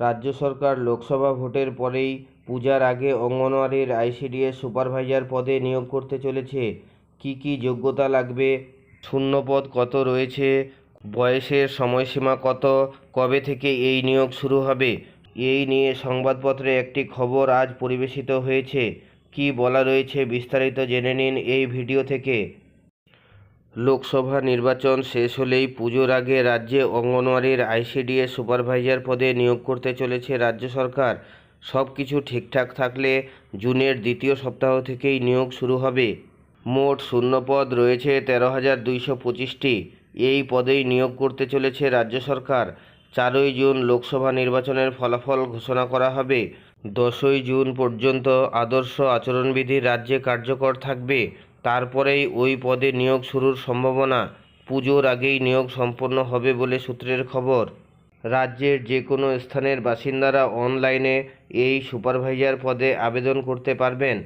রাজ্য সরকার লোকসভা ভোটের পরেই পূজার আগে অঙ্গনওয়াড়ির আইসিডিএস সুপারভাইজার পদে নিয়োগ করতে চলেছে। কি কি যোগ্যতা লাগবে? শূন্যপদ কত রয়েছে? বয়সের সময়সীমা কত? কবে থেকে এই নিয়োগ শুরু হবে? এই নিয়ে সংবাদপত্রে একটি খবর আজ পরিবেশিত হয়েছে। কি বলা রয়েছে বিস্তারিত জেনে নিন এই ভিডিও থেকে। লোকসভা নির্বাচন শেষ হলেই পুজোর আগে রাজ্যে অঙ্গনওয়াড়ির আইসিডিএস সুপারভাইজার পদে নিয়োগ করতে চলেছে রাজ্য সরকার। সব কিছু ঠিকঠাক থাকলে জুনের দ্বিতীয় সপ্তাহ থেকেই নিয়োগ শুরু হবে। মোট শূন্যপদ রয়েছে তেরো হাজার দুইশো পঁচিশটি। এই পদেই নিয়োগ করতে চলেছে রাজ্য সরকার। চারই জুন লোকসভা নির্বাচনের ফলাফল ঘোষণা করা হবে। দশই জুন পর্যন্ত আদর্শ আচরণবিধি রাজ্যে কার্যকর থাকবে। তারপরেই ওই পদে নিয়োগ শুরুর সম্ভাবনা। পুজোর আগেই নিয়োগ সম্পন্ন হবে বলে সূত্রের খবর। রাজ্যের যে কোনো স্থানের বাসিন্দারা অনলাইনে এই সুপারভাইজার পদে আবেদন করতে পারবেন।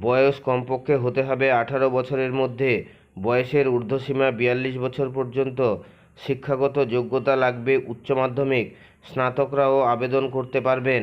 বয়স কমপক্ষে হতে হবে আঠারো বছরের মধ্যে। বয়সের ঊর্ধ্বসীমা বিয়াল্লিশ বছর পর্যন্ত। শিক্ষাগত যোগ্যতা লাগবে উচ্চ মাধ্যমিক। স্নাতকরাও আবেদন করতে পারবেন।